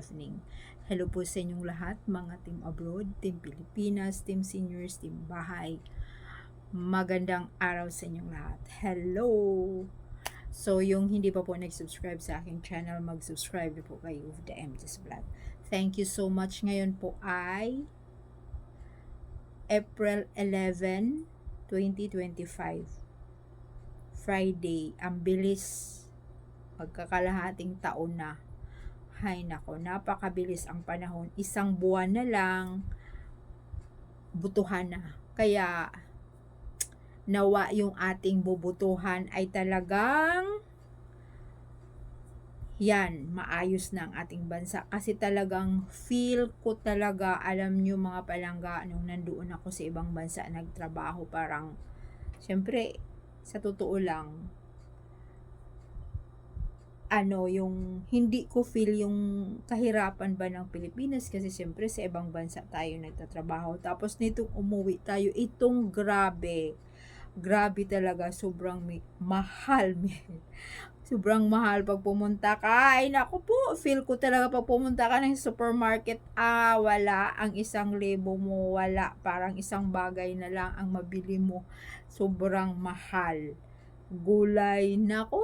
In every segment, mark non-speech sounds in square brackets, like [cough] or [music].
evening. Hello po sa inyong lahat, mga team abroad, team Pilipinas, team seniors, team bahay. Magandang araw sa inyong lahat. Hello! So, yung hindi pa po nag-subscribe sa aking channel, mag-subscribe po kayo with the MTS Vlog. Thank you so much. Ngayon po ay April 11, 2025. Friday. Ang bilis. Magkakalahating taon na. Hay nako, napakabilis ang panahon. Isang buwan na lang, butuhan na. Kaya, nawa yung ating bubutuhan ay talagang yan, maayos na ang ating bansa. Kasi talagang feel ko talaga, alam nyo mga palangga, nung nandoon ako sa ibang bansa nagtrabaho, parang, syempre, sa totoo lang, ano, yung hindi ko feel yung kahirapan ba ng Pilipinas kasi siyempre sa ibang bansa tayo nagtatrabaho. Tapos nitong umuwi tayo, itong grabe, grabe talaga, sobrang mi- mahal. [laughs] sobrang mahal pag pumunta ka. Ay, naku po, feel ko talaga pag pumunta ka ng supermarket, ah, wala, ang isang libo mo, wala, parang isang bagay na lang ang mabili mo. Sobrang mahal. Gulay, nako,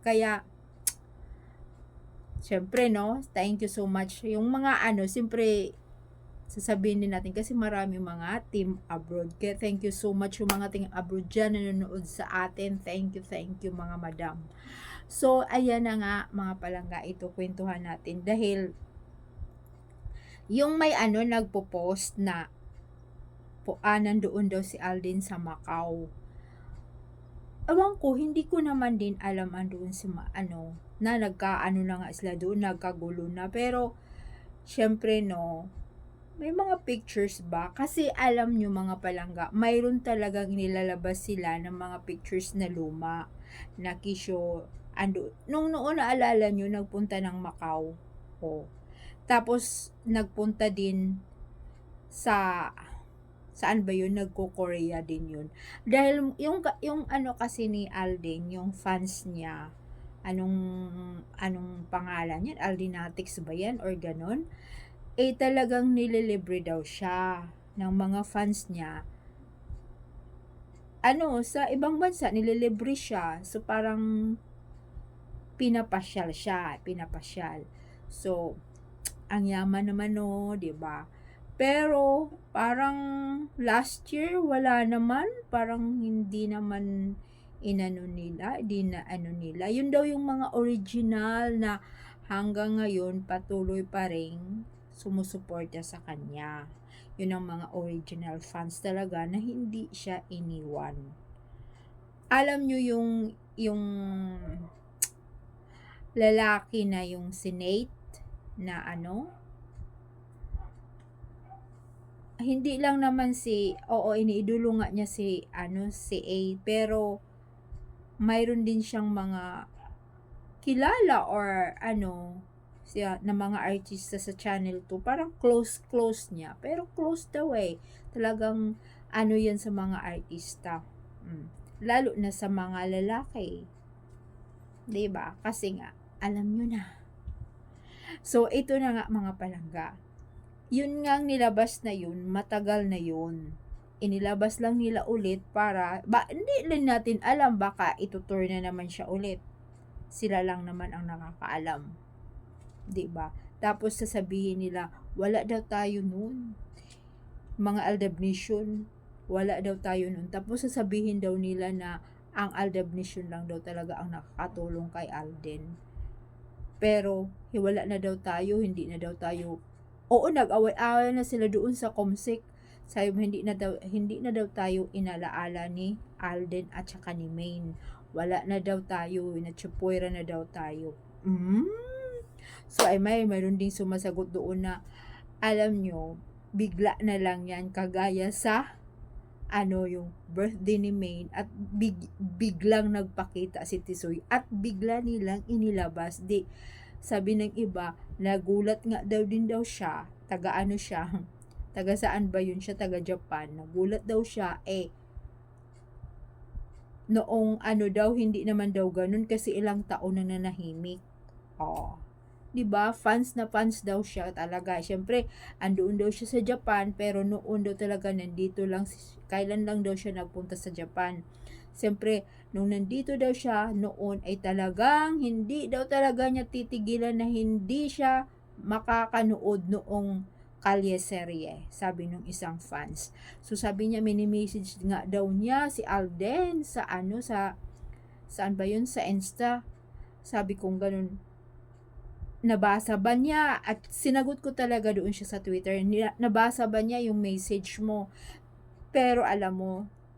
kaya, syempre, no, thank you so much. Yung mga ano, siyempre, sasabihin din natin kasi marami mga team abroad. Kaya thank you so much yung mga team abroad dyan na nanonood sa atin. Thank you, thank you mga madam. So, ayan na nga mga palangga ito, kwentuhan natin. Dahil, yung may ano, nagpo-post na po, ah, nandoon daw si Aldin sa Macau. Ewan ko, hindi ko naman din alam andoon si ma, ano, na nagkaano na nga sila doon, nagkagulo na. Pero, syempre no, may mga pictures ba? Kasi alam nyo mga palangga, mayroon talagang nilalabas sila ng mga pictures na luma na kisyo ando nung noon naalala nyo nagpunta ng Macau o tapos nagpunta din sa saan ba yun nagko-Korea din yun dahil yung yung ano kasi ni Alden yung fans niya anong anong pangalan yan Aldinatics ba yan or ganon eh talagang nililibre daw siya ng mga fans niya. Ano, sa ibang bansa nililibre siya. So parang pinapasyal siya, pinapasyal. So ang yaman naman no, 'di ba? Pero parang last year wala naman, parang hindi naman inano nila, di na ano nila. Yun daw yung mga original na hanggang ngayon patuloy pa rin sumusuporta sa kanya. Yun ang mga original fans talaga na hindi siya iniwan. Alam nyo yung yung lalaki na yung si Nate na ano hindi lang naman si oo iniidolo nga niya si ano si A pero mayroon din siyang mga kilala or ano siya na mga artista sa channel 2 parang close close niya. Pero close daw eh. Talagang ano yan sa mga artista. Mm. lalo na sa mga lalaki. Ba kasi nga alam nyo na. So ito na nga mga palangga. Yun nga nilabas na yun. Matagal na yun inilabas lang nila ulit para ba hindi rin natin alam baka itutur na naman siya ulit sila lang naman ang nakakaalam ba? Tapos sasabihin nila, wala daw tayo noon. Mga Aldab wala daw tayo noon. Tapos sasabihin daw nila na ang Aldab lang daw talaga ang nakakatulong kay Alden. Pero hiwala na daw tayo, hindi na daw tayo Oo, nag-away-away na sila doon sa Comsec. Sabi mo, hindi na daw, hindi na daw tayo inalaala ni Alden at saka ni Maine. Wala na daw tayo, natsupuera na daw tayo. Mm, So ay may mayroon ding sumasagot doon na alam nyo, bigla na lang yan kagaya sa ano yung birthday ni Maine at big, biglang nagpakita si Tisoy at bigla nilang inilabas di sabi ng iba nagulat nga daw din daw siya taga ano siya taga saan ba yun siya taga Japan nagulat daw siya eh noong ano daw hindi naman daw ganun kasi ilang taon na nanahimik oh 'di ba? Fans na fans daw siya talaga. Siyempre, andoon daw siya sa Japan, pero noon daw talaga nandito lang, kailan lang daw siya nagpunta sa Japan. Siyempre, nung nandito daw siya noon ay talagang hindi daw talaga niya titigilan na hindi siya makakanood noong Kalye Serie, sabi nung isang fans. So sabi niya, mini-message nga daw niya si Alden sa ano, sa, saan ba yun? Sa Insta. Sabi kong ganun, nabasa ba niya? At sinagot ko talaga doon siya sa Twitter, "Nila- nabasa ba niya yung message mo? Pero alam mo,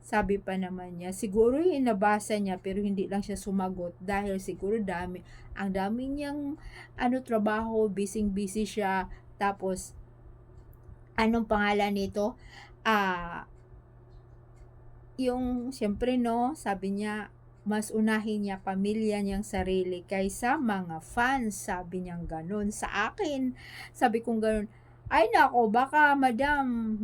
sabi pa naman niya, siguro yung nabasa niya pero hindi lang siya sumagot dahil siguro dami, ang dami niyang ano trabaho, busy-busy siya. Tapos, anong pangalan nito? Ah, yung, siyempre no, sabi niya, mas unahin niya pamilya niyang sarili kaysa mga fans. Sabi niyang ganun sa akin. Sabi kong ganun, ay nako, baka madam,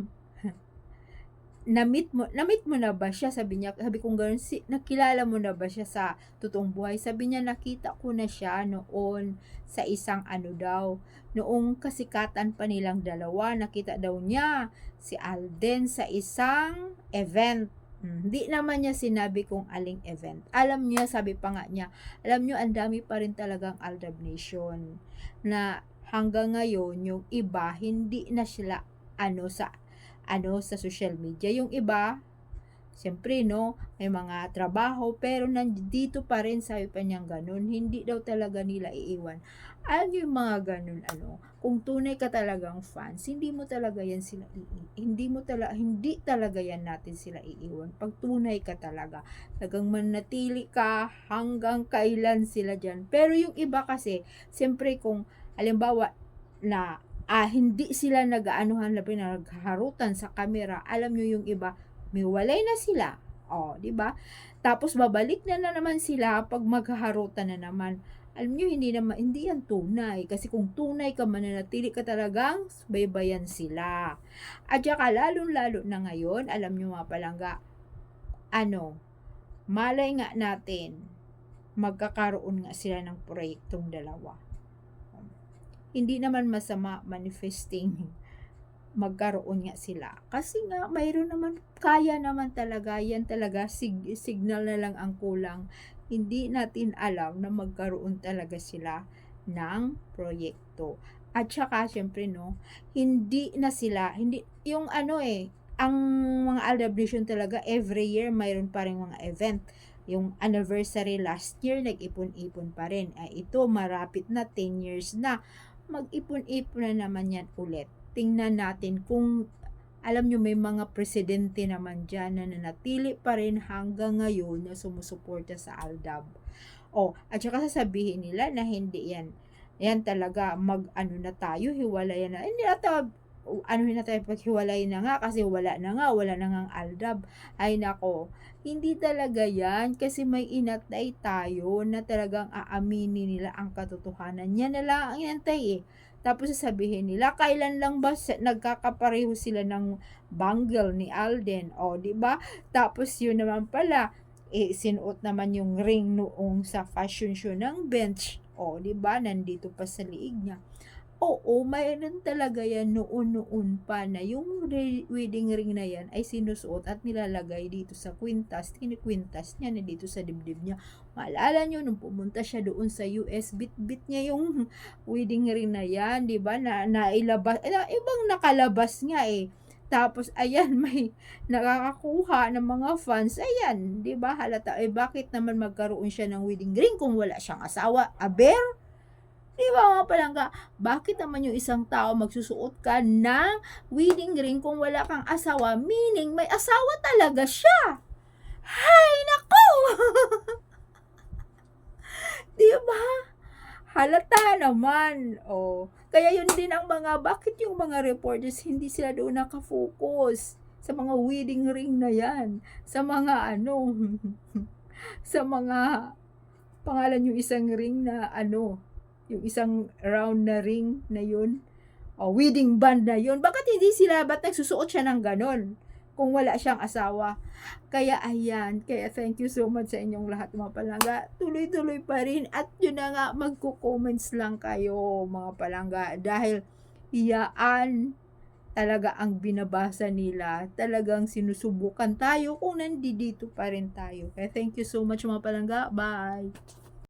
na-meet mo, na-meet mo na ba siya? Sabi niya, sabi kong ganun, si, nakilala mo na ba siya sa totoong buhay? Sabi niya, nakita ko na siya noon sa isang ano daw, noong kasikatan pa nilang dalawa, nakita daw niya si Alden sa isang event. Hmm, Hindi naman niya sinabi kung aling event. Alam niya, sabi pa nga niya, alam niyo, ang dami pa rin talagang Aldab Nation na hanggang ngayon, yung iba, hindi na sila ano sa ano sa social media. Yung iba, siyempre no, may mga trabaho, pero nandito pa rin, sabi pa niyang ganun, hindi daw talaga nila iiwan. Alam yung mga ganun, ano, kung tunay ka talagang fans, hindi mo talaga yan sila ii- hindi mo talaga, hindi talaga yan natin sila iiwan. Pag tunay ka talaga, talagang manatili ka hanggang kailan sila dyan. Pero yung iba kasi, siyempre kung, alimbawa, na ah, hindi sila nag-aanuhan na pinagharutan sa camera, alam nyo yung iba, may walay na sila. O, di ba? Tapos babalik na na naman sila pag maghaharutan na naman. Alam nyo, hindi naman, hindi yan tunay. Kasi kung tunay ka, mananatili ka talagang baybayan sila. At saka, lalong-lalo na ngayon, alam nyo mga palangga, ano, malay nga natin, magkakaroon nga sila ng proyektong dalawa hindi naman masama manifesting magkaroon nga sila. Kasi nga, mayroon naman, kaya naman talaga, yan talaga, sig- signal na lang ang kulang. Hindi natin alam na magkaroon talaga sila ng proyekto. At saka, syempre, no, hindi na sila, hindi, yung ano eh, ang mga Aldabration talaga, every year, mayroon pa rin mga event. Yung anniversary last year, nag-ipon-ipon pa rin. Ay, ito, marapit na, 10 years na mag-ipon-ipon na naman yan ulit. Tingnan natin kung alam nyo may mga presidente naman dyan na nanatili pa rin hanggang ngayon na sumusuporta sa Aldab. O, at saka sasabihin nila na hindi yan. Yan talaga, mag-ano na tayo, hiwalay na. Hindi na tayo, ano na tayo paghiwalay na nga kasi wala na nga, wala na nga ang Aldab. Ay nako, hindi talaga yan kasi may inatay tayo na talagang aaminin nila ang katotohanan. Yan na lang ang inantay eh. Tapos sasabihin nila, kailan lang ba nagkakapareho sila ng bangle ni Alden? O, di ba? Tapos yun naman pala, eh, sinuot naman yung ring noong sa fashion show ng bench. O, di ba? Nandito pa sa liig niya. Oo, mayroon talaga yan noon-noon pa na yung wedding ring na yan ay sinusuot at nilalagay dito sa kwintas, kinikwintas niya na dito sa dibdib niya. Maalala nyo, nung pumunta siya doon sa US, bit-bit niya yung [laughs] wedding ring na yan, di ba? Na, nailabas, eh, ibang nakalabas nga eh. Tapos, ayan, [laughs] may nakakakuha ng mga fans. Ayan, di ba? Halata, eh, bakit naman magkaroon siya ng wedding ring kung wala siyang asawa? Aber? Di ba mga palangga, bakit naman yung isang tao magsusuot ka ng wedding ring kung wala kang asawa? Meaning, may asawa talaga siya. Hay, nako! [laughs] Di ba? Halata naman. Oh. Kaya yun din ang mga, bakit yung mga reporters hindi sila doon nakafocus sa mga wedding ring na yan? Sa mga ano, [laughs] sa mga, pangalan yung isang ring na ano, yung isang round na ring na yun, o wedding band na yun, bakit hindi sila, ba't nagsusuot siya ng ganon? kung wala siyang asawa. Kaya ayan, kaya thank you so much sa inyong lahat mga palangga. Tuloy-tuloy pa rin at yun na nga, magko-comments lang kayo mga palangga dahil iyaan talaga ang binabasa nila. Talagang sinusubukan tayo kung nandito pa rin tayo. Kaya thank you so much mga palangga. Bye!